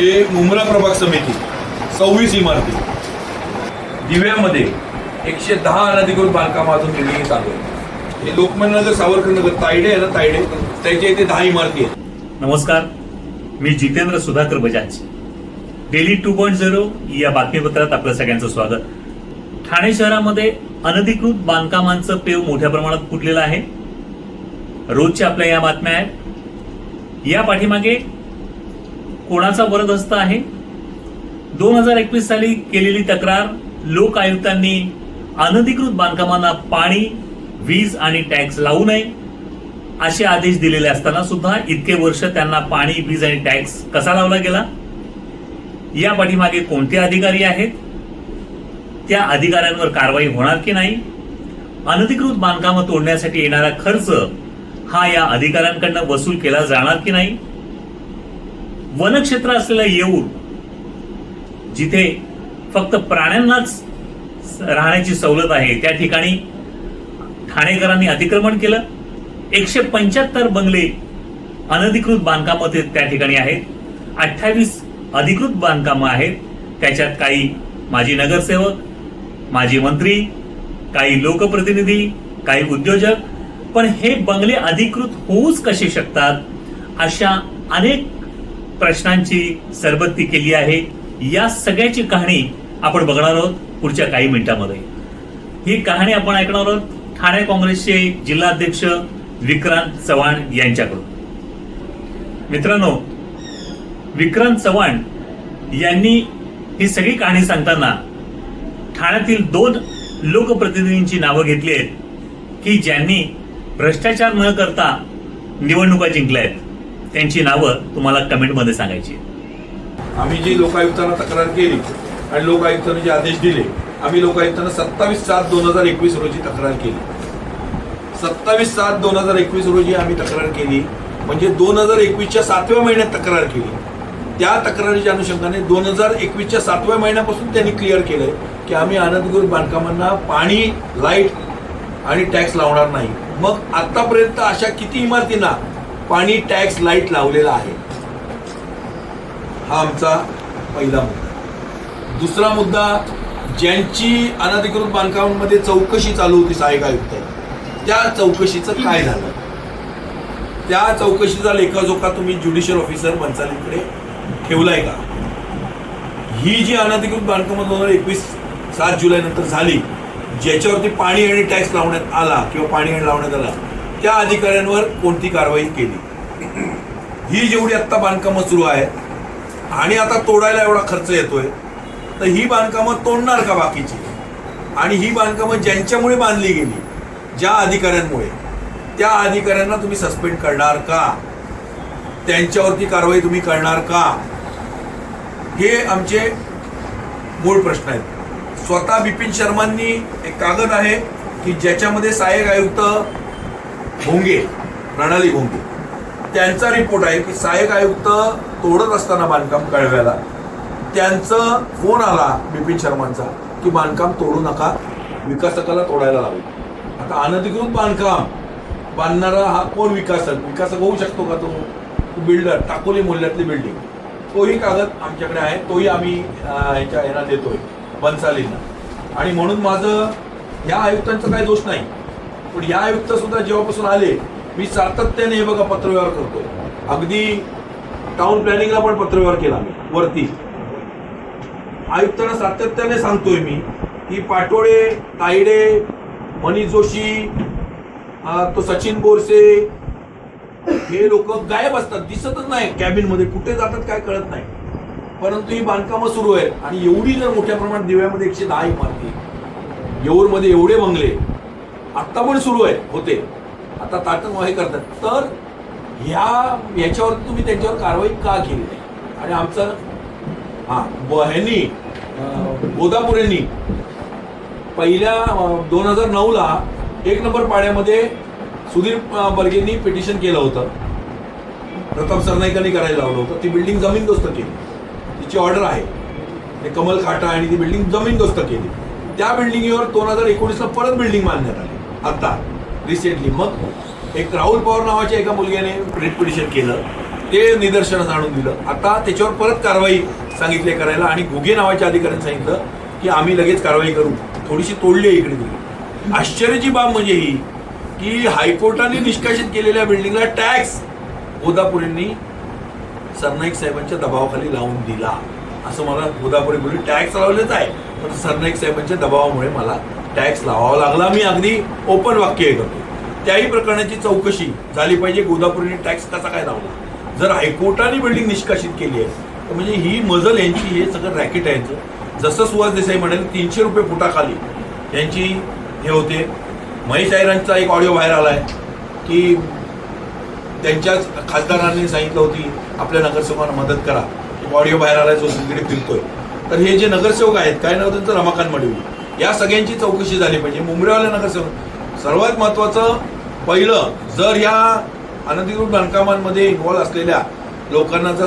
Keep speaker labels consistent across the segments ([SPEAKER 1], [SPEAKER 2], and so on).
[SPEAKER 1] हे मुंब्रा प्रभाग समिती सव्वीस इमारती. दिव्यामध्ये एकशे दहा अनधिकृत बांधकाम अजून बिल्डिंग चालू आहे. हे लोकमान्य सावरकर नगर तायडे आहे ना तायडे त्याच्या इथे दहा इमारती आहेत.
[SPEAKER 2] नमस्कार मी Jitendra Sudhakar Bajaj. Daily two point zero या बातमीपत्रात आपलं सगळ्यांचं स्वागत. ठाणे शहरामध्ये अनधिकृत बांधकामांचं पेव मोठ्या प्रमाणात फुटलेलं आहे. रोजच्या आपल्या या बातम्या आहेत. या पाठीमागे कोणाचा वरदहस्त आहे? दोन हजार एकवीस साली केलेली तक्रार लोक आयुक्तांनी अनधिकृत बांधकामांना पाणी वीज आणि टॅक्स लावू नये असे आदेश दिलेले असताना सुद्धा इतके वर्ष त्यांना पाणी वीज आणि टॅक्स कसा लावला गेला? या पाठीमागे कोणते अधिकारी आहेत? त्या अधिकाऱ्यांवर कारवाई होणार की नाही? अनधिकृत बांधकामं तोडण्यासाठी येणारा खर्च हा या अधिकाऱ्यांकडनं वसूल केला जाणार की नाही? वनक्षेत्र असलेलं येऊर जिथे फक्त प्राण्यांनाच राहण्याची सवलत आहे त्या ठिकाणी ठाणेकरांनी अतिक्रमण केलं. एकशे पंच्याहत्तर बंगले अनधिकृत बांधकामं ते त्या ठिकाणी आहेत. अठ्ठावीस अधिकृत बांधकामं आहेत. त्याच्यात काही माजी नगरसेवक माजी मंत्री काही लोकप्रतिनिधी काही उद्योजक. पण हे बंगले अधिकृत होऊच कसे शकतात? अशा अनेक प्रश्नांची सरबत्ती केली आहे. या सगळ्याची कहाणी आपण बघणार आहोत पुढच्या काही मिनिटांमध्ये. ही कहाणी आपण ऐकणार आहोत ठाणे काँग्रेसचे जिल्हाध्यक्ष विक्रांत चव्हाण यांच्याकडून. मित्रांनो विक्रांत चव्हाण यांनी ही सगळी कहाणी सांगताना ठाण्यातील दोन लोकप्रतिनिधींची नावं घेतली आहेत की ज्यांनी भ्रष्टाचार न करता निवडणुका जिंकल्या आहेत. त्यांची नावं तुम्हाला कमेंटमध्ये सांगायची
[SPEAKER 1] आम्ही जी लोकायुक्तांना तक्रार केली आणि लोकायुक्तांनी जे आदेश दिले आम्ही लोकायुक्तांना सत्तावीस सात दोन हजार एकवीस रोजी तक्रार केली. सत्तावीस सात दोन हजार एकवीस रोजी आम्ही तक्रार केली म्हणजे दोन हजार एकवीसच्या सातव्या महिन्यात तक्रार केली. त्या तक्रारीच्या अनुषंगाने दोन हजार एकवीसच्या सातव्या महिन्यापासून त्यांनी क्लिअर केलंय की आम्ही अनधिकृत बांधकामांना पाणी लाइट आणि टॅक्स लावणार नाही. मग आतापर्यंत अशा किती इमारतींना पाणी टॅक्स लाइट लावलेला आहे. हा आमचा पहिला मुद्दा. दुसरा मुद्दा ज्यांची अनधिकृत बांधकामांमध्ये चौकशी चालू होती सहाय्यक आयुक्त त्या चौकशीचं काय झालं? त्या चौकशीचा लेखाजोखा तुम्ही ज्युडिशियल ऑफिसर बन्सालीकडे ठेवलाय का? ही जी अनधिकृत बांधकामं दोन हजार एकवीस सात जुलै नंतर झाली ज्याच्यावरती पाणी आणि टॅक्स लावण्यात आला किंवा पाणी आणि लावण्यात आला त्या अधिकाऱ्यांवर कोणती कारवाई केली? ही जेवढी आत्ता बांधकामं सुरू आहेत आणि आता तोडायला एवढा खर्च येतोय तर ही बांधकामं तोडणार का बाकीची? आणि ही बांधकामं ज्यांच्यामुळे बांधली गेली ज्या अधिकाऱ्यांमुळे त्या अधिकाऱ्यांना तुम्ही सस्पेंड करणार का? त्यांच्यावरती कारवाई तुम्ही करणार का? हे आमचे मूळ प्रश्न आहेत. स्वतः बिपिन शर्मांनी एक कागद आहे की ज्याच्यामध्ये सहाय्यक आयुक्त भोंगे प्रणाली भोंगे त्यांचा रिपोर्ट आहे की सहाय्यक आयुक्त तोडत असताना बांधकाम कळव्याला. त्यांचं फोन आला बिपिन शर्मांचा की बांधकाम तोडू नका विकासकाला तोडायला लावू. आता अनधिकृत बांधकाम बांधणारा हा कोण विकासक? विकासक होऊ शकतो का तो? बिल्डर टाकोली मूल्यातली बिल्डिंग तोही कागद आमच्याकडे आहे तोही आम्ही ह्याच्या ह्यांना देतोय बन्सालींना आणि म्हणून माझं ह्या आयुक्तांचा काही दोष नाही. पण या आयुक्त सुद्धा जेव्हापासून आले मी सातत्याने हे बघा पत्रव्यवहार करतोय. अगदी टाउन प्लॅनिंगला पण पत्रव्यवहार केला मी वरती. आयुक्तांना सातत्याने सांगतोय मी की पाटोळे तायडे मनी जोशी तो सचिन बोरसे हे लोक गायब असतात दिसतच नाही कॅबिनमध्ये. कुठे जातात काय कळत नाही. परंतु ही बांधकामं सुरू आहेत आणि एवढी जर मोठ्या प्रमाणात दिव्यामध्ये एकशे दहा इमारती येऊरमध्ये एवढे बंगले आत्ता पण सुरू आहे होते. आता ताटक हे करतात. तर ह्या याच्यावर तुम्ही त्यांच्यावर कारवाई का केली नाही? आणि आमचं हा ब- गोदापुरेंनी यांनी पहिल्या दोन हजार नऊला एक नंबर पाड्यामध्ये सुधीर बर्गेंनी पिटिशन केलं होतं. प्रताप सरनाईकांनी करायला लावलं होतं. ती बिल्डिंग जमीनदोस्त केली. तिची ऑर्डर आहे. ते कमल खाटा आणि ती बिल्डिंग जमीनदोस्त केली. त्या बिल्डिंगवर दोन हजार एकोणीसला परत बिल्डिंग बांधण्यात आली. आता रिसेंटली मग एक राहुल पवार नावाच्या एका मुलग्याने रिट पिटिशन केलं. ते निदर्शनास आणून दिलं. आता त्याच्यावर परत कारवाई सांगितली करायला आणि घुगे नावाच्या अधिकाऱ्यांनी सांगितलं की आम्ही लगेच कारवाई करू. थोडीशी तोडली आहे इकडे तिकडे. आश्चर्याची बाब म्हणजे ही की हायकोर्टाने निष्कासित केलेल्या बिल्डिंगला टॅक्स गोदापुरेंनी सरनाईक साहेबांच्या दबावाखाली लावून दिला. असं मला गोदापुरी बोलून टॅक्स लावलेच आहे पण सरनाईक साहेबांच्या दबावामुळे मला टॅक्स लावावा लागला. मी अगदी ओपन वाक्य हे करतो त्याही प्रकरणाची चौकशी झाली पाहिजे. गोदापुरीने टॅक्स कसा काय लावला? जर हायकोर्टाने बिल्डिंग निष्कासित केली आहे तर म्हणजे ही मजल यांची हे सगळं रॅकेट आहे यांचं. जसं सुहास देसाई म्हणाले तीनशे रुपये फुटाखाली यांची हे होते. महेश आयरांचा एक ऑडिओ बाहेर आलाय की त्यांच्याच खासदारांनी सांगितलं होती आपल्या नगरसेवकांना मदत करा. ऑडिओ बाहेर आलाय जो सगळीकडे फिरतोय. तर हे जे नगरसेवक आहेत काय नाव त्यांचं? रमाकांत मडवी. या सगळ्यांची चौकशी झाली पाहिजे. मुंबईवाले नगरसेवक सर्वात महत्वाचं पहिलं जर या अनधिकृत बांधकामांमध्ये इन्व्हॉल्व असलेल्या लोकांना जर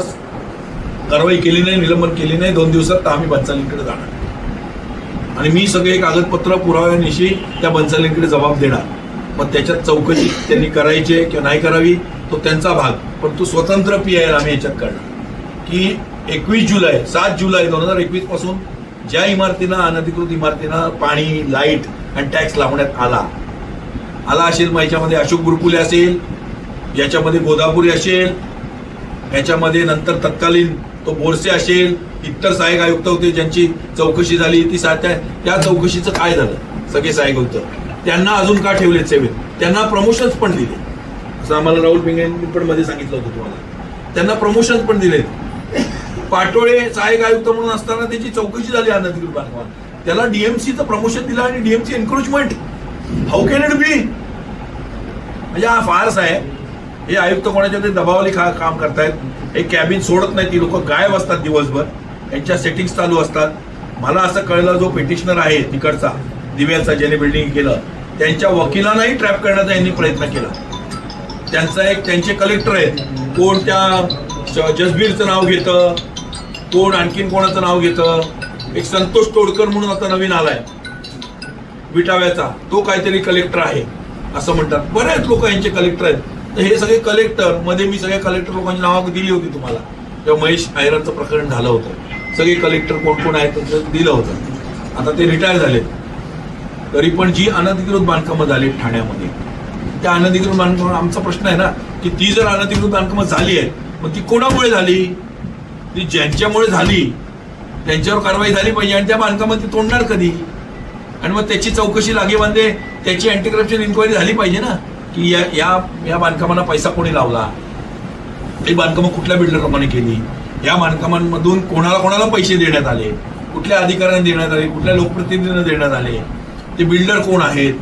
[SPEAKER 1] कारवाई केली नाही निलंबन केली नाही दोन दिवसात तर आम्ही बंचालींकडे जाणार. आणि मी सगळे कागदपत्र पुराव्यानिशी त्या बंचालींकडे जबाब देणार. मग त्याच्यात चौकशी त्यांनी करायची किंवा नाही करावी तो त्यांचा भाग. पण तो स्वतंत्र पी आय आम्ही याच्यात करणार की एकवीस जुलै सात जुलै दोन हजार एकवीसपासून ज्या इमारतींना अनधिकृत इमारतींना पाणी लाइट आणि टॅक्स लावण्यात आला आला असेल मग याच्यामध्ये अशोक गुरुकुले असेल याच्यामध्ये गोदापुरी असेल याच्यामध्ये नंतर तत्कालीन तो बोरसे असेल इतर सहाय्यक आयुक्त होते ज्यांची चौकशी झाली ती सा त्या त्या चौकशीचं काय झालं? सगळे सहाय्यक आयुक्त त्यांना अजून का ठेवलेत सेवेत? त्यांना प्रमोशन्स पण दिले असं आम्हाला राहुल पिंगेंनी पण मध्ये सांगितलं होतं तुम्हाला. त्यांना प्रमोशन्स पण दिलेत. पाटोळे सहाय्यक आयुक्त म्हणून असताना त्याची चौकशी झाली अनधिकृत बांधकाम त्याला डीएमसीचं प्रमोशन दिलं आणि DMC encroachment how can it be म्हणजे हा फारच आहे. हे आयुक्त कोणाच्या तरी दबावाली खा काम करतायत. हे कॅबिन सोडत नाही ती लोक गायब असतात दिवसभर. यांच्या सेटिंग्स चालू असतात. मला असं कळलं जो पिटिशनर आहे तिकडचा दिव्याचा ज्याने बिल्डिंग केलं त्यांच्या वकिलांनाही ट्रॅप करण्याचा यांनी प्रयत्न केला. त्यांचा एक त्यांचे कलेक्टर आहेत. कोण त्या जसबीरचं नाव घेतं कोण आणखीन कोणाचं नाव घेतं? एक संतोष तोडकर म्हणून आता नवीन आलाय. विटाव्याचा. तो काहीतरी कलेक्टर आहे असं म्हणतात. बरेच लोक यांचे कलेक्टर आहेत. तर हे सगळे कलेक्टरमध्ये मी सगळ्या कलेक्टर लोकांची नावं दिली होती तुम्हाला. तेव्हा महेश आयरांचं प्रकरण झालं होतं. सगळे कलेक्टर कोण कोण आहेत दिलं होतं. आता ते रिटायर झाले तरी पण जी अनधिकृत बांधकामं झाली ठाण्यामध्ये त्या अनधिकृत बांधकाम आमचा प्रश्न आहे ना की ती जर अनधिकृत बांधकामं झाली आहेत मग ती कोणामुळे झाली? ती ज्यांच्यामुळे झाली त्यांच्यावर कारवाई झाली पाहिजे आणि त्या बांधकामात ती तोडणार कधी? आणि मग त्याची चौकशी लागेबांधे त्याची अँटी करप्शन इन्क्वायरी झाली पाहिजे ना? की या या या बांधकामांना पैसा कोणी लावला? ही बांधकामं कुठल्या बिल्डर लोकांनी केली? या बांधकामांमधून कोणाला कोणाला पैसे देण्यात आले? कुठल्या अधिकाऱ्यांना देण्यात आले? कुठल्या लोकप्रतिनिधींना देण्यात आले? ते बिल्डर कोण आहेत?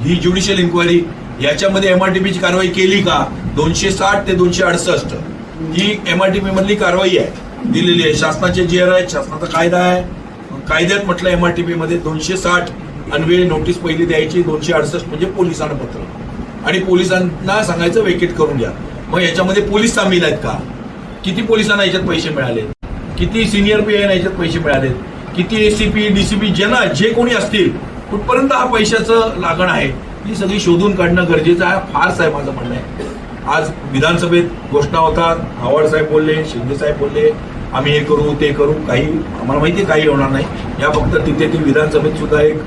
[SPEAKER 1] ही ज्युडिशियल इन्क्वायरी याच्यामध्ये एम आर टी पीची कारवाई केली का? दोनशे साठ ते दोनशे अडसष्ट. ही एमआरटीपी मधली कारवाई आहे. दिलेली आहे. शासनाचे जी आर आहेत शासनाचा कायदा आहे. कायद्यात म्हटलं एमआरटीपी मध्ये दोनशे साठ अन्वे नोटीस पहिली द्यायची दोनशे अडसष्ट म्हणजे पोलिसांना पत्र. आणि पोलिसांना सांगायचं वेकेट करून घ्या. मग याच्यामध्ये पोलीस सामील आहेत का? किती पोलिसांना याच्यात पैसे मिळाले? किती सिनियर पी आय याच्यात पैसे मिळाले किती एसीपी डीसीपी ज्यांना जे कोणी असतील कुठपर्यंत हा पैशाचं लागण आहे ही सगळी शोधून काढणं गरजेचं आहे फारच आहे माझं म्हणणं आहे. आज विधानसभेत घोषणा होतात आव्हाडसाहेब बोलले शिंदेसाहेब बोलले आम्ही हे करू ते करू. काही आम्हाला माहिती आहे काही होणार नाही. या फक्त तिथे ती विधानसभेत सुद्धा एक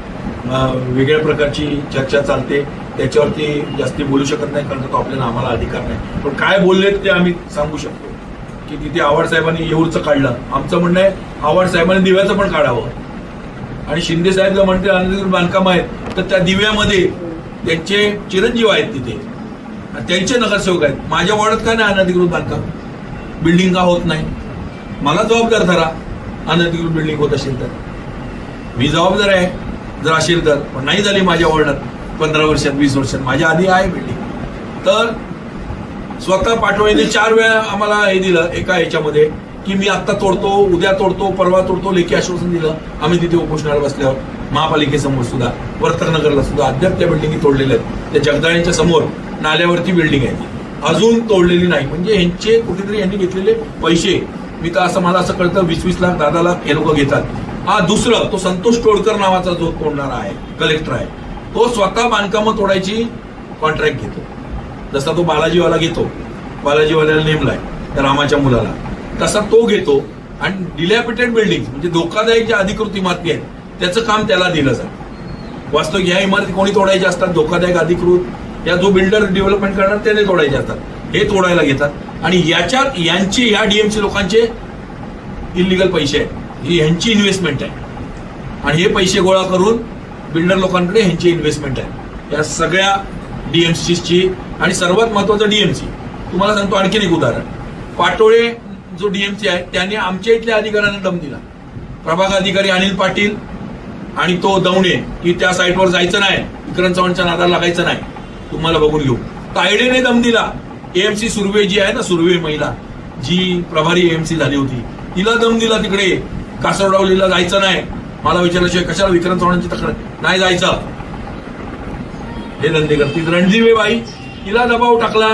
[SPEAKER 1] वेगळ्या प्रकारची चर्चा चालते. त्याच्यावरती जास्ती बोलू शकत नाही कारण तो आपल्याला आम्हाला अधिकार नाही. पण काय बोललेत ते आम्ही सांगू शकतो. की तिथे आव्हाडसाहेबांनी येऊरचं काढलं. आमचं म्हणणं आहे आव्हाड साहेबांनी दिव्याचं पण काढावं. आणि शिंदे साहेब जर म्हणते अनधिकृत बांधकाम आहेत तर त्या दिव्यामध्ये त्यांचे चिरंजीव आहेत तिथे. त्यांचे नगरसेवक आहेत. माझ्या वॉर्डात काय नाही अनधिकृत बांधकाम. बिल्डिंग का होत नाही. मला जबाबदार धरा. अनधिकृत बिल्डिंग होत असेल तर. मी जबाबदार आहे. जर असेल तर. पण नाही झाली माझ्या वॉर्डात पंधरा वर्षात वीस वर्षात. माझ्या आधी आहे बिल्डिंग तर स्वतः पाठवणीने चार वेळा आम्हाला हे दिलं एका ह्याच्यामध्ये की मी आत्ता तोडतो उद्या तोडतो परवा तोडतो लेखी आश्वासन दिलं. आम्ही तिथे उपोषणाला बसल्यावर. महापालिकेसमोर सुद्धा वर्तकनगरला सुद्धा अद्याप त्या बिल्डिंगी तोडलेल्या आहेत. त्या जगदाळ्यांच्या समोर नाल्यावरती बिल्डिंग आहे. अजून तोडलेली नाही. म्हणजे यांचे कुठेतरी यांनी घेतलेले पैसे. मी तर असं मला असं कळतं वीस वीस लाख दहा लाख हे लोक घेतात. हा दुसरं तो संतोष टोळकर नावाचा जो तोडणारा आहे कलेक्टर आहे तो स्वतः बांधकामं तोडायची कॉन्ट्रॅक्ट घेतो. जसा तो बालाजीवाला घेतो. बालाजीवाल्याला नेमलाय त्या रामाच्या मुलाला. तसा तो घेतो. आणि डिलॅपिटेड बिल्डिंग म्हणजे धोकादायक ज्या अधिकृत इमारती आहेत त्याचं काम त्याला दिलं जातं. वास्तविक ह्या इमारती कोणी तोडायच्या असतात? धोकादायक अधिकृत. या जो बिल्डर डेव्हलपमेंट करणार त्याने तोडायचे असतात. हे तोडायला घेतात. आणि याच्यात यांचे या डीएमसी लोकांचे इलिगल पैसे आहेत. ही ह्यांची इन्व्हेस्टमेंट आहे. आणि हे पैसे गोळा करून बिल्डर लोकांकडे ह्यांची इन्व्हेस्टमेंट आहे. या सगळ्या डीएमसीची आणि सर्वात महत्वाचं डीएमसी तुम्हाला सांगतो आणखीन एक उदाहरण. पाटोळे जो डीएमसी आहे त्याने आमच्या इथल्या अधिकाऱ्यांना दम दिला. प्रभाग अधिकारी अनिल पाटील आणि तो दवणे की त्या साईटवर जायचं नाही विक्रम चव्हाणच्या नादाला लागायचं नाही. तुम्हाला बघून घेऊ. तायडेने दम दिला एएमसी सुर्वे जी आहे ना सुर्वे महिला जी प्रभारी एएमसी झाली होती तिला दम दिला तिकडे कासरडावलीला जायचं नाही. मला विचारल्याशिवाय कशाला विक्रम चव्हाणांची तक्रार? नाही जायचं. हे धंदे करतील. रणजीवे बाई तिला दबाव टाकला.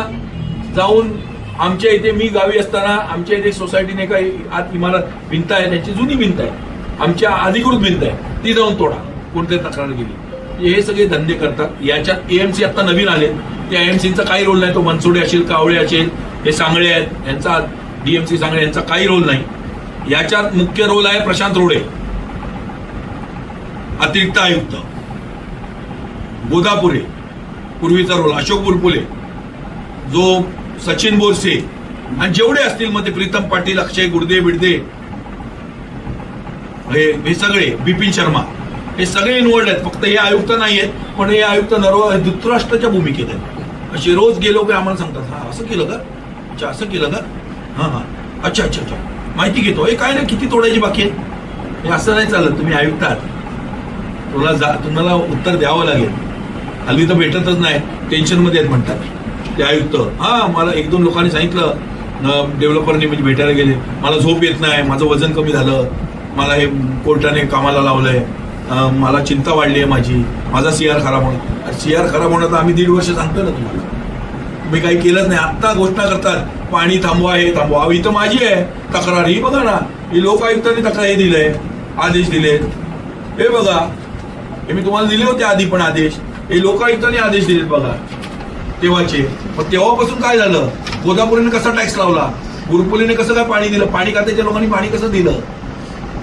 [SPEAKER 1] जाऊन आमच्या इथे मी गावी असताना आमच्या इथे सोसायटीने काही आत इमारत भिंत आहे त्यांची जुनी भिंत आहे आमच्या अधिकृत भिंत आहे. ती जाऊन तोडा. कोणतरी तक्रार गेली. हे सगळे धंदे करतात. याच्यात एएमसी आता नवीन आले त्या एएमसीचा काही रोल नाही. तो मनसोडे असेल कावळे असेल हे सांगळे आहेत. यांचा डीएमसी सांगळे यांचा काही रोल नाही. याच्यात मुख्य रोल आहे प्रशांत रोडे. अतिरिक्त आयुक्त. गोदापुरे. पूर्वीचा रोल अशोक बुरपुले जो सचिन बोरसे. आणि जेवढे असतील मग ते प्रीतम पाटील अक्षय गुडदे बिडदे हे हे सगळे बिपिन शर्मा. हे सगळे इन्वॉल्ड आहेत. फक्त हे आयुक्त नाही आहेत पण हे आयुक्त नरवा धृतराष्ट्राच्या भूमिकेत आहेत. असे रोज गेलो की आम्हाला सांगतात हा असं केलं का? अच्छा असं केलं का? हां हां. अच्छा अच्छा अच्छा. माहिती घेतो. हे काय नाही किती तोडायची बाकी आहे हे असं नाही चालत. तुम्ही आयुक्त आहात. तुला जा तुम्हाला उत्तर द्यावं लागेल. हल्ली तर भेटतच नाही. टेन्शनमध्ये आहेत म्हणतात ते आयुक्त. हां मला एक दोन लोकांनी सांगितलं डेव्हलपरने म्हणजे भेटायला गेले. मला झोप येत नाही. माझं वजन कमी झालं. मला हे कोर्टाने कामाला लावलंय. आहे मला चिंता वाढली आहे माझी. माझा सी आर खराब होणं सी आर खराब होणं तर आम्ही दीड वर्ष सांगतो ना तुम्हाला. मी काही केलंच नाही. आत्ता घोषणा करतात. पाणी थांबवा हे थांबवा. अहो, इथं माझी आहे तक्रार. ही बघा ना. ही लोकायुक्तांनी तक्रार हे दिलंय. आदेश दिलेत. हे बघा. हे मी तुम्हाला दिले होते आधी पण आदेश. हे लोकायुक्तांनी आदेश दिलेत बघा. तेव्हाचे. मग तेव्हापासून काय झालं? गोदापुरीने कसा टॅक्स लावला? गुरुपुलीने कसं काय पाणी दिलं? पाणी खात्याच्या लोकांनी पाणी कसं दिलं?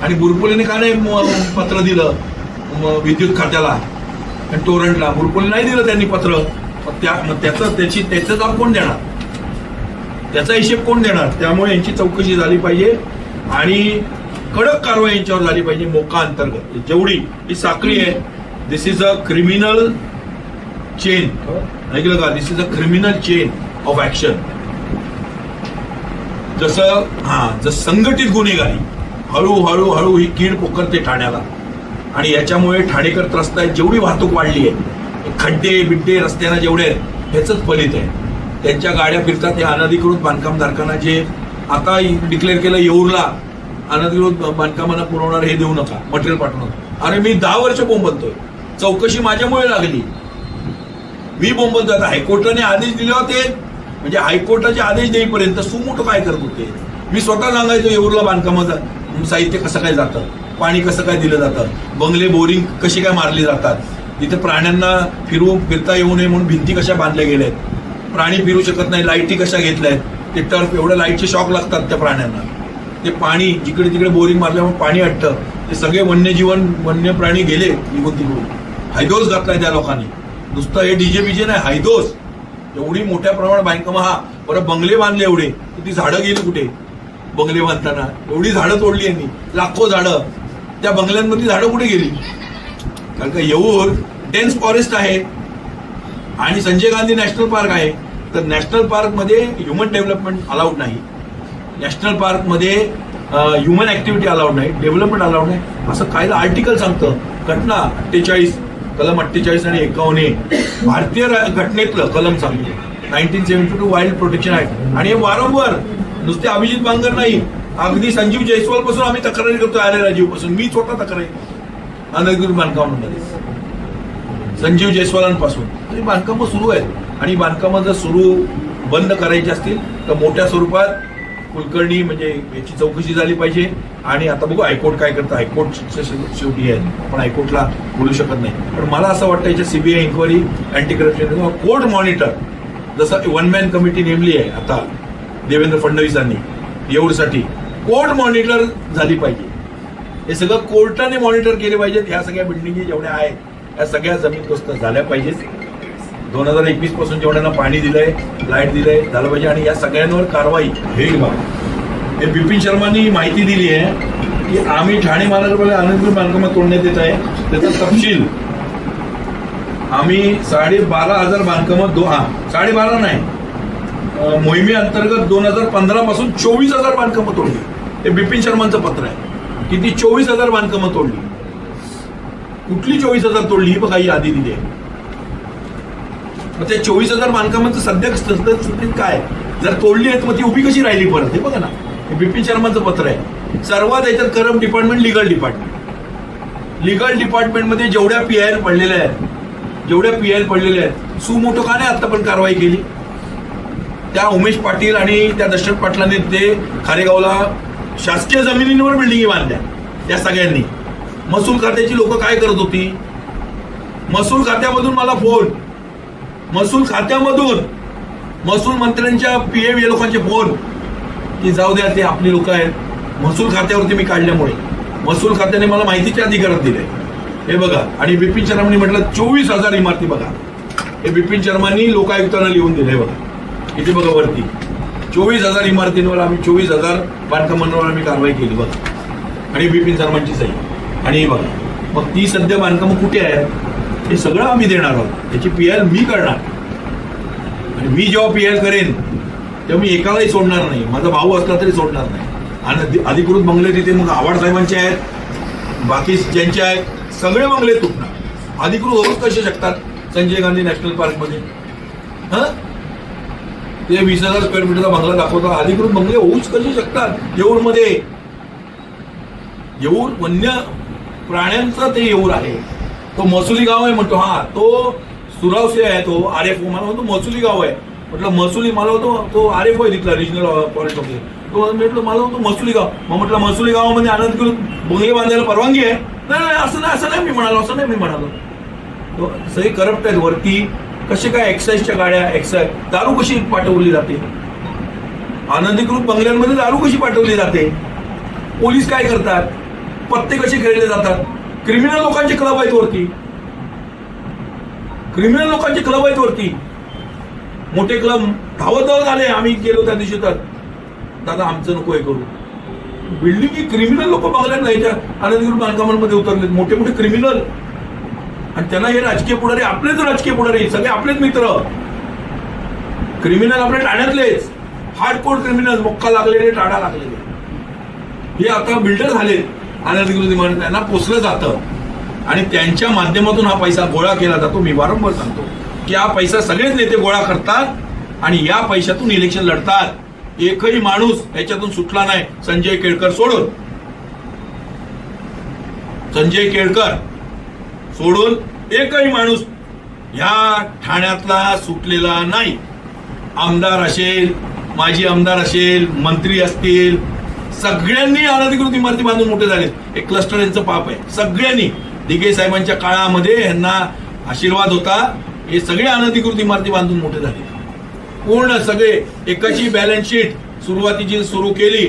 [SPEAKER 1] आणि बुरपुलेने का नाही पत्र दिलं? विद्युत खात्याला. आणि टोरंटला बुरपुले नाही दिलं त्यांनी पत्र. त्या त्याचं त्याची त्याचं काम कोण देणार? त्याचा हिशेब कोण देणार? त्यामुळे यांची चौकशी झाली पाहिजे. आणि कडक कारवाई यांच्यावर झाली पाहिजे मोका अंतर्गत. जेवढी ही साखळी आहे this is a criminal chain ऐकलं का? This is a criminal chain of action जसं हा जसं संघटित गुन्हेगारी. हळूहळू हळू ही कीड पोकरते ठाण्याला. आणि याच्यामुळे ठाणेकर त्रस्त आहेत. जेवढी वाहतूक वाढली आहे खड्डे बिड्डे रस्त्यांना जेवढे आहेत ह्याच फलित आहे. त्यांच्या गाड्या फिरतात. या अनधिकृत बांधकामधारकांना जे आता डिक्लेअर केलं येऊरला अनधिकृत बांधकामांना पुरवणार हे देऊ नका. मटेरियल पाठवणार अरे मी दहा वर्ष बोंबलतोय चौकशी माझ्यामुळे लागली. मी बोंबलतो आता हायकोर्टाने आदेश दिले होते. म्हणजे हायकोर्टाचे आदेश देईपर्यंत सुमोठं काय करत होते? मी स्वतः सांगायचो येऊरला बांधकामाचा साहित्य कसं काय जातं? पाणी कसं काय दिलं जातं? बंगले बोरिंग कशी काय मारली जातात? तिथे प्राण्यांना फिरू फिरता येऊ नये म्हणून भिंती कशा बांधल्या गेल्या आहेत? प्राणी फिरू शकत नाही लाईटी कशा घेतल्या आहेत ते टर्फ एवढ्या लाईटचे शॉक लागतात त्या प्राण्यांना. ते पाणी जिकडे तिकडे बोरिंग मारल्यामुळे पाणी अटतं ते सगळे वन्यजीवन वन्य प्राणी गेले निघून तिकडून हायदोस घातलाय त्या लोकांनी. नुसतं हे डीजे बीजे नाही हायदोस. एवढी मोठ्या प्रमाणात बांधकाम हा. बरं बंगले बांधले एवढे. तर ती झाडं गेली कुठे? बंगले बांधताना. एवढी झाडं तोडली यांनी. लाखो झाडं. त्या बंगल्यांमधली झाडं कुठे गेली? कारण का येऊर डेन्स फॉरेस्ट आहे. आणि संजय गांधी नॅशनल पार्क आहे. तर नॅशनल पार्कमध्ये ह्युमन डेव्हलपमेंट अलाउड नाही. नॅशनल पार्कमध्ये ह्युमन ऍक्टिव्हिटी अलाउड नाही. डेव्हलपमेंट अलाउड नाही. असं कायदा आर्टिकल सांगतं. घटना अठ्ठेचाळीस कलम अठ्ठेचाळीस आणि एकावन्न भारतीय घटनेतलं कलम सांगतो. Nineteen seventy two wild protection act आणि हे वारंवार नुसते अभिजित बांगर नाही. अगदी संजीव जयस्वाल पासून आम्ही तक्रारी करतो आर्य राजीवपासून. मी स्वतः तक्रारी. अनधिकृत बांधकामांमध्ये संजीव जयस्वालांपासून. बांधकामं सुरू आहेत. आणि बांधकामं जर सुरू बंद करायची असतील तर मोठ्या स्वरूपात कुलकर्णी म्हणजे याची चौकशी झाली पाहिजे. आणि आता बघू हायकोर्ट काय करतं. हायकोर्ट शेवटी आहे. पण हायकोर्टला बोलू शकत नाही. पण मला असं वाटतं याच्या CBI inquiry anti corruption court monitor जसं वन मॅन कमिटी नेमली आहे आता देवेंद्र फडणवीसांनी येऊरसाठी कोर्ट मॉनिटर झाली पाहिजे. हे सगळं कोर्टाने मॉनिटर केले पाहिजेत. ह्या सगळ्या बिल्डिंगी जेवढ्या आहेत या सगळ्या जमीनग्रस्त झाल्या पाहिजेत. दोन हजार एकवीसपासून जेवढ्यांना पाणी दिलंय लाइट दिलंय झालं पाहिजे आणि या सगळ्यांवर कारवाई. हे हे बिपिन शर्मानी माहिती दिली आहे की आम्ही ठाणे महानगरपालिका आनंदपूर बांधकामात तोडण्यात येत आहे. त्याचा तपशील. आम्ही साडेबारा हजार बांधकामं दो हा साडेबारा नाही मोहिमेअंतर्गत दोन हजार पंधरा पासून चोवीस हजार बांधकामं तोडली. हे बिपिन शर्मांचं पत्र आहे. की ती चोवीस हजार बांधकामं तोडली. कुठली चोवीस हजार तोडली ही बघा ही यादी दिली आहे. मग ते चोवीस हजार बांधकामांचं सध्या स्थितीत काय? जर तोडली आहेत मग ती उभी कशी राहिली परत? हे बघा ना. हे बिपिन शर्माचं पत्र आहे. सर्वात याच्यात करम डिपार्टमेंट लिगल डिपार्टमेंट लिगल डिपार्टमेंटमध्ये जेवढ्या पी आय एल पडलेल्या आहेत जेवढ्या पी आय एल पडलेल्या आहेत सुमोटो का नाही आता पण कारवाई केली. त्या उमेश पाटील आणि त्या दशरथ पाटलांनी ते खारेगावला शासकीय जमिनींवर बिल्डिंगी बांधल्या त्या सगळ्यांनी. महसूल खात्याची लोक काय करत होती? महसूल खात्यामधून मला फोन महसूल खात्यामधून महसूल मंत्र्यांच्या पी एम या लोकांचे फोन की जाऊ द्या ते आपली लोक आहेत. महसूल खात्यावरती मी काढल्यामुळे. महसूल खात्याने मला माहितीचे अधिकारात दिले. हे बघा आणि बिपिन शर्मांनी म्हटलं चोवीस हजार इमारती बघा. हे बिपिन शर्मांनी लोकायुक्तांना लिहून दिले बघा. इथे बघा वरती. चोवीस हजार इमारतींवर आम्ही चोवीस हजार बांधकामांवर आम्ही कारवाई केली बघा. आणि बिपिन शर्मांची सही. आणि बघा. मग ती सध्या बांधकामं कुठे आहेत? हे सगळं आम्ही देणार आहोत. त्याची पी एल मी करणार. आणि मी जेव्हा पी एल करेन तेव्हा मी एकालाही सोडणार नाही. माझा भाऊ असला तरी सोडणार नाही. आणि अधिकृत बंगले तिथे मग आव्हाड साहेबांचे आहेत. बाकी ज्यांचे आहेत सगळे बंगले तुटणार. अधिकृत होऊच कसे शकतात? संजय गांधी नॅशनल पार्कमध्ये. हं? ते वीस हजार स्क्वेअर मीटरचा बंगला दाखवतात अधिकृत बंगले होऊच कसे शकतात? येऊरमध्ये येऊर वन्य प्राण्यांचा ते येऊर आहे. तो महसुली गाव आहे म्हणतो. हा तो सुरावसे आहे तो आर एफ मला म्हणतो महसुली गाव आहे. म्हटलं महसुली मला होतो तो आर एफ आहे तिथला रिजनल फॉरेस्ट ऑफिसर तो म्हटलं मला होतो महसुली गाव. मग म्हटलं महसुली गावामध्ये आनंद करून बंगले बांधायला परवानगी आहे. नाही नाही असं नाही असं नाही मी म्हणालो असं नाही मी म्हणालो. तो सगळे करप्ट आहेत वरती. कसे काय एक्साईजच्या गाड्या एक्साईज दारू कशी पाठवली जाते? आनंदीकृत बंगल्यांमध्ये दारू कशी पाठवली जाते? पोलीस काय करतात? पत्ते कसे खेळले जातात? क्रिमिनल लोकांचे क्लब आहेत वरती. क्रिमिनल लोकांचे क्लब आहेत वरती. मोठे क्लब धावत धावत आले आम्ही गेलो त्या दिवशी तर. दादा आमचं नको हे करू. बिल्डिंग क्रिमिनल लोक बघल्या नाही त्या बांधकामांमध्ये उतरलेत. मोठे मोठे क्रिमिनल आणि त्यांना हे राजकीय पुढारी आपलेच राजकीय पुढारी सगळे आपलेच मित्र. क्रिमिनल आपले ठाण्यातलेच. हार्डकोर क्रिमिनल मुक्का लागलेले टाळा लागलेले. हे आता बिल्डर झालेत. अनधिकृत इमारत त्यांना पोचलं जातं. आणि त्यांच्या माध्यमातून हा पैसा गोळा केला जातो. मी वारंवार सांगतो की हा पैसा सगळेच नेते गोळा करतात आणि या पैशातून इलेक्शन लढतात. एकही माणूस याच्यातून सुटला नाही. संजय केळकर सोडून. संजय केळकर सोडून एकही माणूस ह्या ठाण्यातला सुटलेला नाही. आमदार असेल माजी आमदार असेल मंत्री असतील सगळ्यांनी अनधिकृत इमारती बांधून मोठे झाले एक क्लस्टर यांचं पाप आहे. सगळ्यांनी. दिगे साहेबांच्या काळामध्ये यांना आशीर्वाद होता. हे सगळे अनधिकृत इमारती बांधून मोठे झाले. पूर्ण सगळे एकाची बॅलन्स शीट सुरुवातीची सुरू केली.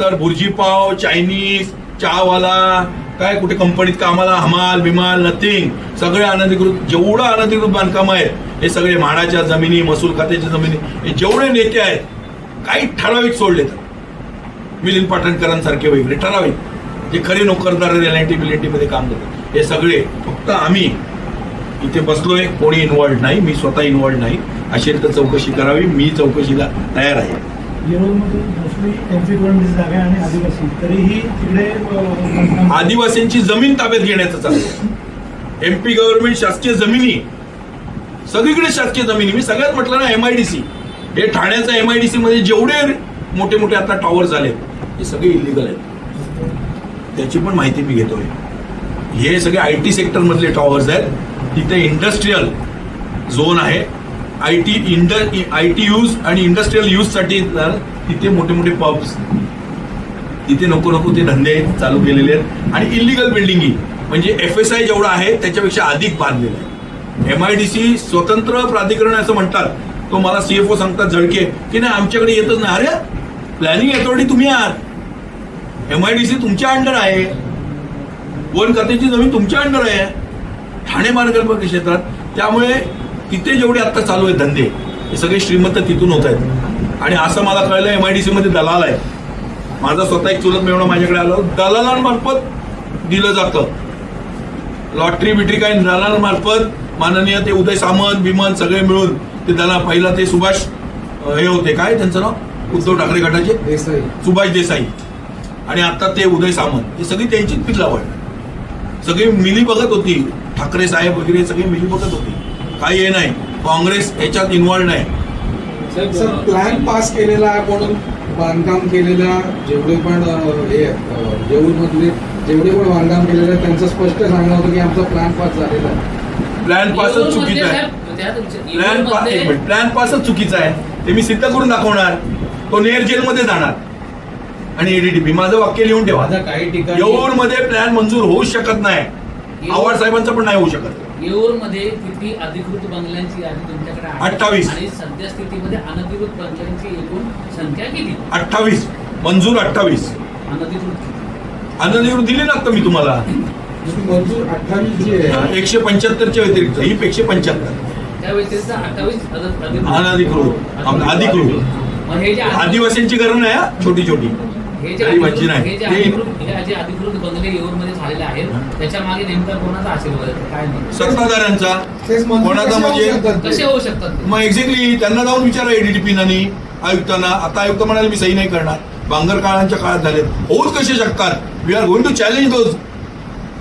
[SPEAKER 1] तर भुर्जी पाव चायनीज चहावाला काय कुठे कंपनीत कामाला हमाल बिमाल नथिंग सगळे अनधिकृत जेवढं अनधिकृत बांधकाम आहे हे सगळे म्हाडाच्या जमिनी महसूल खात्याच्या जमिनी हे जेवढे नेते आहेत काही ठराविक सोडले तर. मिलिंद पाटणकरांसारखे वगैरे ठराविक. जे खरे नोकरदार एल एन टी बिलमध्ये काम करतात. हे सगळे फक्त आम्ही इथे बसलोय कोणी इन्वॉल्ड नाही मी स्वतः इन्वॉल्ड नाही. असेल तर चौकशी करावी मी चौकशीला तयार आहे.
[SPEAKER 3] मोस्टली जागा आणि आदिवासी. तरीही तिकडे
[SPEAKER 1] आदिवासींची जमीन ताब्यात घेण्याचं चालू एमपी गव्हर्नमेंट शासकीय जमिनी. सगळीकडे शासकीय जमिनी. मी सगळ्यात म्हटलं ना एमआयडीसी हे ठाण्याच्या एमआयडीसी मध्ये जेवढे मोठे मोठे आता टॉवर झाले हे सगळे इलिगल आहेत. त्याची पण माहिती मी घेतोय. हे सगळे आय टी सेक्टर मधले टॉवर्स आहेत. तिथे इंडस्ट्रीयल झोन आहे. I T and I T use आणि इंडस्ट्रीयल यूजसाठी तिथे मोठे मोठे पब्स तिथे नको नको ते धंदे चालू केलेले आहेत. आणि इलिगल बिल्डिंगी म्हणजे एफ एस आय जेवढा आहे त्याच्यापेक्षा अधिक बांधलेलं आहे. एम आय डी सी स्वतंत्र प्राधिकरण असं म्हणतात. तो मला सीएफओ सांगतात झळके. की नाही आमच्याकडे येतच नाही. अरे प्लॅनिंग अथॉरिटी तुम्ही आहात. एम आय डी सी तुमच्या अंडर आहे. वन खात्याची जमीन तुमच्या अंडर आहे. ठाणे महानगरपालिका क्षेत्रात. त्यामुळे तिथे जेवढे आता चालू आहेत धंदे हे सगळे श्रीमंत तिथून होत आहेत. आणि असं मला कळलं एमआयडीसी मध्ये दलाल आहे. माझा स्वतः एक चुलत मेवणं माझ्याकडे आलं. दलालांमार्फत दिलं जातं. लॉटरी बिटरी काही दलालांमार्फत माननीय ते उदय सामंत बिमन सगळे मिळून ते दलाल पहिला ते सुभाष हे होते. काय त्यांचं नाव? उद्धव ठाकरे गटाचे?
[SPEAKER 4] देसाई.
[SPEAKER 1] सुभाष देसाई. आणि आता ते उदय सामंत. हे सगळी त्यांचीच पिल्लावट सगळी मिली बघत होती. ठाकरे साहेब वगैरे सगळी मिली बघत होती. काही हे नाही. काँग्रेस याच्यात इन्व्हॉल्ड नाही.
[SPEAKER 4] सर प्लॅन पास केलेला आहे म्हणून बांधकाम केलेल्या जेवढे पण हे जेवढे मधले जेवढे पण बांधकाम केलेलं आहे त्यांचं स्पष्ट सांगणं होतं की आमचा प्लॅन पास झालेला आहे.
[SPEAKER 1] प्लॅन पासच चुकीचा आहे. प्लॅन पा एक मिनिट. प्लॅन पासच चुकीचा आहे. ते मी सिद्ध करून दाखवणार. तो नेर जेलमध्ये जाणार. आणि एडीडीपी माझं वाक्य लिहून ठेवा.
[SPEAKER 5] माझा काही ठिकाणी
[SPEAKER 1] येऊरमध्ये प्लॅन मंजूर होऊच शकत नाही. आव्हाड साहेबांचं पण नाही होऊ शकत.
[SPEAKER 5] येऊरमध्ये किती अधिकृत बंगल्यांची यादी तुमच्याकडे आहे?
[SPEAKER 1] 28.
[SPEAKER 5] आणि सध्या स्थितीमध्ये अनधिकृत बंगल्यांची एकूण संख्या किती?
[SPEAKER 1] अठ्ठावीस. मंजूर अठ्ठावीस.
[SPEAKER 5] अनधिकृत किती?
[SPEAKER 1] अनधिकृत दिली ना आता मी तुम्हाला.
[SPEAKER 4] मंजूर अठ्ठावीस जी आहे.
[SPEAKER 1] एकशे पंच्याहत्तरच्या व्यतिरिक्त. ही एकशे पंच्याहत्तर.
[SPEAKER 5] त्या व्यतिरिक्त अठ्ठावीस
[SPEAKER 1] अनधिकृत. आपलं अधिकृत
[SPEAKER 5] मग हे जे
[SPEAKER 1] आदिवासींची गरज नाही हा, छोटी छोटी
[SPEAKER 5] हे जे
[SPEAKER 1] गरीबाची
[SPEAKER 5] अधिकृत
[SPEAKER 1] नाही.
[SPEAKER 5] हे जे
[SPEAKER 1] ते-
[SPEAKER 5] अधिकृत हे जे अधिकृत बंगले येऊरमध्ये झालेले आहेत त्याच्यामागे नेमका कोणाचा आशीर्वाद आहे? काय नाही
[SPEAKER 1] सत्ताधाऱ्यांचा
[SPEAKER 4] तेच मंजूर
[SPEAKER 1] कोणाचा
[SPEAKER 4] कसे होऊ
[SPEAKER 1] म्हणजे
[SPEAKER 4] शकतात ते?
[SPEAKER 5] कसे होऊ शकतात ते?
[SPEAKER 1] मग एक्झॅक्टली त्यांना जाऊन विचारा एडीटीपी आयुक्तांना. आता आयुक्त म्हणाले मी सही नाही करणार. बांगर काळांच्या काळात झालेत. होऊच कसे शकतात? We are going to challenge those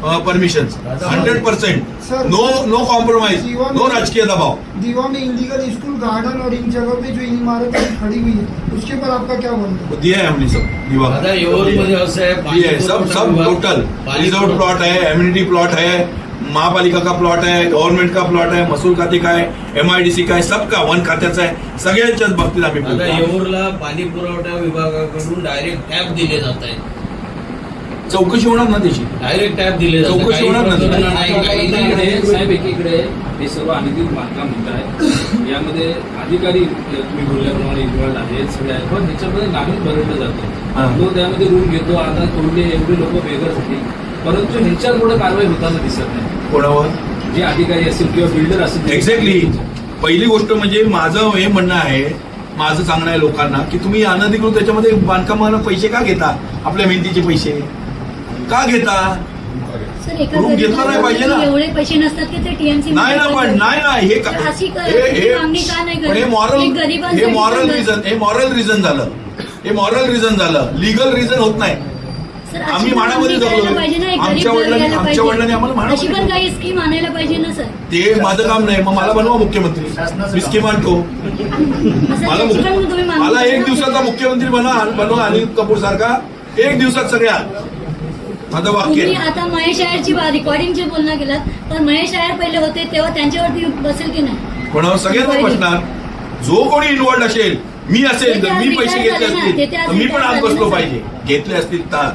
[SPEAKER 1] permission hundred percent no no compromise no राजकीय दबाव
[SPEAKER 6] दीवा में इलीगल स्कूल गार्डन और इन जगह पे जो इमारत खड़ी हुई है। उसके ऊपर आपका क्या बनता है?
[SPEAKER 1] दिया है हमने सब दिवा दिया है सब सब टोटल
[SPEAKER 7] पुरवठा-
[SPEAKER 1] प्लॉट है एम्युनिटी प्लॉट है महापालिका का प्लॉट है गव्हर्नमेंट का प्लॉट है महसूल खाते का है एमआयडीसी का है सबका वन खात्याचा आहे सगळ्यांच्याच बाबतीत आम्ही.
[SPEAKER 7] येऊरला पाणी पुरवठा विभागाकडून डायरेक्ट टॅप दिले जात आहेत
[SPEAKER 1] चौकशी होणार ना त्याची?
[SPEAKER 7] डायरेक्ट टॅप दिले जातात.
[SPEAKER 1] चौकशी
[SPEAKER 7] काही
[SPEAKER 1] होणार ना?
[SPEAKER 7] प्रकरणं नाही काही नाही
[SPEAKER 8] इकडे साहेब एकीकडे हे सर्व अनधिकृत बांधकाम होत आहे. यामध्ये अधिकारी तुम्ही बोलल्याप्रमाणे इन्व्हॉल्ड आहेत सगळे आहेत. पण त्याच्यामध्ये नागरिक
[SPEAKER 1] हा.
[SPEAKER 8] जातो तो त्यामध्ये रूम घेतो. आता तोडले एवढे लोक वेगळं होती परंतु ह्याच्यावर पुढे कारवाई होताना दिसत नाही.
[SPEAKER 1] कोणावर?
[SPEAKER 8] जे अधिकारी असतील किंवा बिल्डर असतील
[SPEAKER 1] एक्झॅक्टली पहिली गोष्ट म्हणजे माझं हे म्हणणं आहे माझं सांगणं आहे लोकांना की तुम्ही अनधिकृत त्याच्यामध्ये बांधकामाला पैसे का घेता? आपल्या मेहनतीचे पैसे. का घेता रूम घेतला नाही पाहिजे ना.
[SPEAKER 9] एवढे पैसे नसतात की ते टीएमसी
[SPEAKER 1] नाही ना पण नाही ना हे? मॉरल हे मॉरल रिझन हे मॉरल रिझन झालं हे मॉरल रिझन झालं लिगल रिझन होत नाही आम्ही मानामध्ये
[SPEAKER 9] एक
[SPEAKER 1] आमच्या वडिलांनी- आमच्या. वडिलांनी आम्हाला जगलो.
[SPEAKER 9] आणायला पाहिजे ना सर
[SPEAKER 1] ते माझं काम नाही मग मला बनवा मुख्यमंत्री मी स्कीम आणतो मला मला एक. दिवसाचा मुख्यमंत्री बना बनवा अनिल कपूर सारखा एक दिवसात सगळ्या माझं वाक्य
[SPEAKER 9] तुम्ही. आता महेश आयरची रेकॉर्डिंगची बोलणं केलं तर महेश आयर पहिले होते तेव्हा त्यांच्यावरती बसेल की नाही?
[SPEAKER 1] कोणावर सगळ्यांना बसणार. जो कोणी इन्व्हॉल्ड असेल मी असेल तर मी पैसे घेतले असतील तर मी पण आज बसलो पाहिजे. घेतले असतील तर.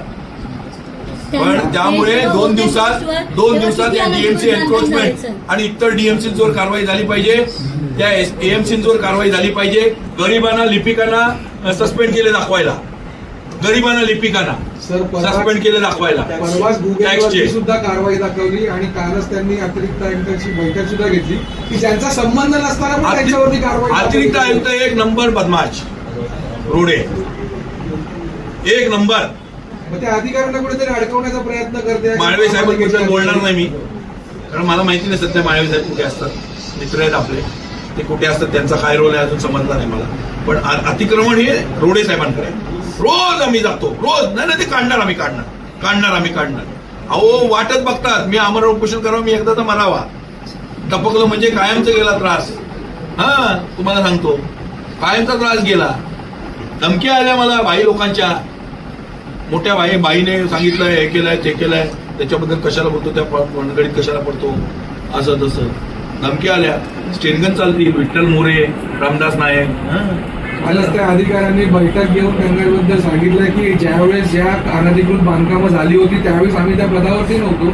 [SPEAKER 1] पण त्यामुळे दोन दिवसात दोन दिवसात या डीएमसी एन्क्रोचमेंट. आणि इतर डीएमसी जोर कारवाई झाली पाहिजे. त्या एएमसी जोर कारवाई झाली पाहिजे. गरिबांना लिपिकांना सस्पेंड केले दाखवायला. गरिबांना लिपिकांना सस्पेंड केले दाखवायला.
[SPEAKER 4] परवाच सुद्धा कारवाई दाखवली आणि कालच त्यांनी अतिरिक्त आयुक्तांची बैठक सुद्धा घेतली. की ज्यांचा संबंध नसताना त्यांच्यावरती कारवाई
[SPEAKER 1] अतिरिक्त. आयुक्त एक नंबर बदमाश. रोडे. एक नंबर.
[SPEAKER 4] मग त्या अधिकाऱ्यांना कुठेतरी अडकवण्याचा प्रयत्न करते.
[SPEAKER 1] माळवे साहेबांबद्दल बोलणार नाही मी. कारण मला माहिती नाही सध्या माळवे साहेब कुठे असतात. मित्र आहेत आपले. ते कुठे असतात त्यांचा काय रोल आहे अजून समजला नाही मला. पण अतिक्रमण हे रोडे साहेबांकडे आहे. रोज आम्ही जातो. रोज. नाही नाही ते काढणार आम्ही काढणार. काढणार आम्ही काढणार. अहो वाटत बघतात. मी आमरण उपोषण करावं मी एकदा तर मरावा. टपकलो म्हणजे कायमचा गेला त्रास. हा तुम्हाला सांगतो. कायमचा त्रास गेला. धमक्या आल्या मला भाई लोकांच्या. मोठ्या भाई बाईने सांगितलंय हे केलंय ते केलंय. त्याच्याबद्दल कशाला बोलतो? त्या मंडळीत कशाला पडतो? असं तसं. धमक्या आल्या. स्टेनगन चालतील विठ्ठल मोरे रामदास नायक.
[SPEAKER 4] कालच त्या अधिकाऱ्यांनी बैठक घेऊन त्यांच्याबद्दल सांगितलं की ज्यावेळेस ज्या अनधिकृत बांधकामं झाली होती त्यावेळेस आम्ही त्या पदावरती नव्हतो.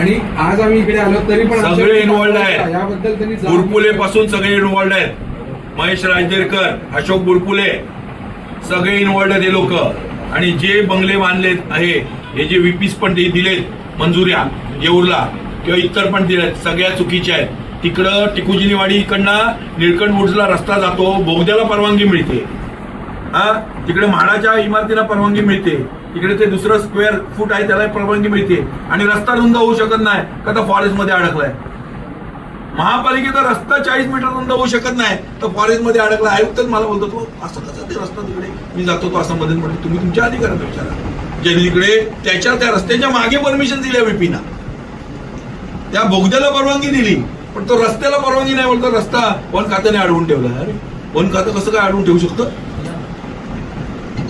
[SPEAKER 4] आणि आज आम्ही इकडे आलो तरी पण
[SPEAKER 1] सगळे involved आहेत.
[SPEAKER 4] याबद्दल त्यांनी
[SPEAKER 1] पासून सगळे इन्व्हॉल्ड आहेत. महेश राजदेरकर अशोक बुरपुले सगळे इन्वॉल्ड आहेत हे लोक. आणि जे बंगले बांधले आहे हे जे विपीस पण ते दिलेत मंजुऱ्या येऊरला किंवा इतर पण दिलेत सगळ्या चुकीच्या आहेत. तिकडं टिकुजिनीवाडी इकडनं निळकंठ वुड्सला रस्ता जातो बोगद्याला परवानगी मिळते. हा? तिकडे म्हाडाच्या इमारतीला परवानगी मिळते. तिकडे ते दुसरं स्क्वेअर फूट आहे त्याला परवानगी मिळते. आणि रस्ता रुंद होऊ शकत नाही का तर फॉरेस्टमध्ये अडकलाय. महापालिकेचा रस्ता चाळीस मीटर रुंद होऊ शकत नाही तर फॉरेस्टमध्ये अडकला. आयुक्तच मला बोलतो तो असं कसं ते रस्ता तिकडे? मी जातो तो असं मध्ये म्हणतो तुम्ही तुमच्या अधिकारात विचारा. ज्यांनी तिकडे त्याच्या त्या रस्त्याच्या मागे परमिशन दिल्या विपीना. त्या बोगद्याला परवानगी दिली. पण तो रस्त्याला परवानगी नाही म्हणतो रस्ता वन खात्याने अडवून ठेवला. अरे वन खातं कसं काय अडवून ठेवू शकतं?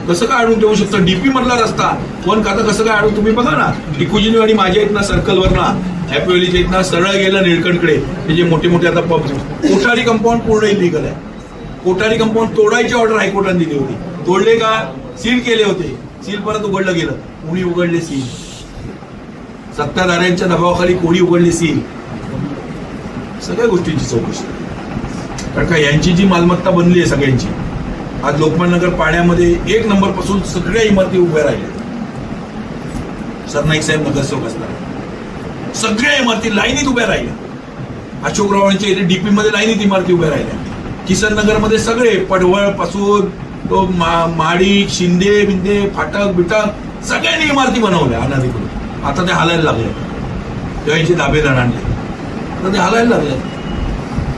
[SPEAKER 1] कसं काय अडवून ठेवू शकतं? डीपी मधला रस्ता वन खातं कसं काय अडवून तुम्ही बघा ना. टिकुजिनीवाडी माझ्या इथनं सर्कलवर ना हॅपी व्हॅलीच्या इथनं सरळ गेलं निळकंठकडे. ते जे मोठे मोठे आता पब कोठारी कंपाऊंड पूर्ण इलिगल आहे. कोठारी कंपाऊंड तोडायची ऑर्डर हायकोर्टाने दिली होती. तोडले का? सील केले होते. सील परत उघडलं गेलं. कोणी उघडले सील सत्ताधाऱ्यांच्या दबावाखाली कोणी उघडले सील सगळ्या गोष्टींची चौकशी. कारण का यांची जी मालमत्ता बनली आहे सगळ्यांची आज लोकमान्यनगर पाण्यामध्ये एक नंबरपासून सगळ्या इमारती उभ्या राहिल्या. सरनाईक साहेब नगरसेवक असताना सगळ्या इमारती लाईनीत उभ्या राहिल्या. अशोकरावांच्या इथे डीपी मध्ये लाईनीत इमारती उभ्या राहिल्या. किसन नगरमध्ये सगळे पडवळपासून तो मा- माडी शिंदे बिंदे फाटक बिटक सगळ्यांनी इमारती बनवल्या अनाधिकृत. आता ते हालायला लागले. तेव्हा यांचे दाबेदार आणले. तर ते हालायला लागलं.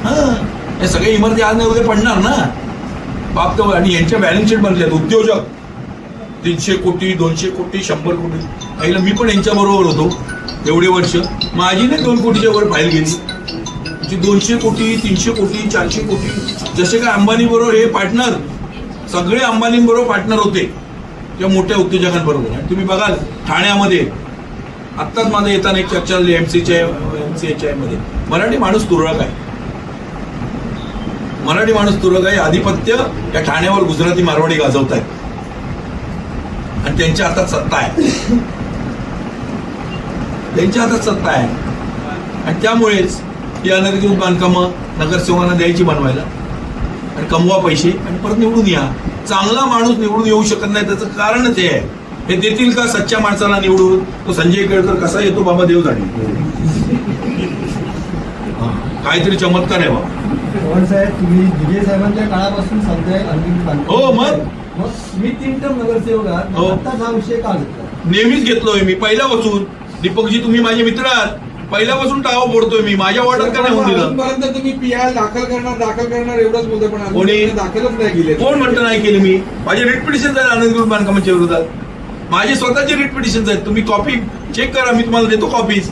[SPEAKER 1] हां या सगळ्या इमारती आज नाही उद्या पडणार ना. बाप तर आणि यांच्या बॅलन्स शीट बनल्यात उद्योजक. तीनशे कोटी दोनशे कोटी शंभर कोटी. पहिलं मी पण यांच्याबरोबर होतो एवढे वर्ष. माझी नाही दोन कोटीच्या वर फाईल गेली. जी दोनशे कोटी तीनशे कोटी चारशे कोटी जसे काय अंबानीबरोबर हे पार्टनर सगळे अंबानींबरोबर पार्टनर होते. किंवा मोठ्या उद्योजकांबरोबर. आणि तुम्ही बघाल ठाण्यामध्ये आत्ताच माझं येताना एक चर्चा झाली एमसीच्या एमसीएचआयमध्ये. मराठी माणूस तुरळक आहे. मराठी माणूस तुरळक आहे. आधिपत्य या ठाण्यावर गुजराती मारवाडी गाजवत आहेत आणि त्यांच्या हातात सत्ता आहे. त्यांच्या हातात सत्ता आहे. आणि त्यामुळेच ही अनधिकृत बांधकामं नगरसेवकांना द्यायची बनवायला. आणि कमवा पैसे आणि परत निवडून या. चांगला माणूस निवडून येऊ शकत नाही. त्याचं कारणच हे आहे. हे देतील का सच्च्या माणसाला निवडून? तो संजय केळकर कसा येतो? बाबा देव जाणे. काहीतरी चमत्कार आहे बाबा
[SPEAKER 3] पवार साहेब तुम्ही विजय साहेबांच्या काळापासून सांगताय
[SPEAKER 1] हो, मग?
[SPEAKER 3] मी तीन टर्म नगरसेवक आहात
[SPEAKER 1] हो.
[SPEAKER 3] विषय का घेतला?
[SPEAKER 1] नेहमीच घेतलोय मी पहिल्यापासून. दीपकजी तुम्ही माझे मित्र आहात. पहिल्यापासून टावा फोडतोय मी माझ्या वॉर्डात का नाही होऊन दिलं?
[SPEAKER 4] अजूनपर्यंत तुम्ही पीआय दाखल करणार दाखल करणार एवढंच बोलतो पण
[SPEAKER 1] कोणी?
[SPEAKER 4] दाखलच नाही केले.
[SPEAKER 1] कोण म्हणतं नाही केली मी? माझे रिट पिटिशन आहेत आनंदगुरू बांधकामाच्या विरोधात. माझे स्वतःचे रिट पिटिशन आहेत. तुम्ही कॉपी चेक करा मी तुम्हाला देतो कॉपीज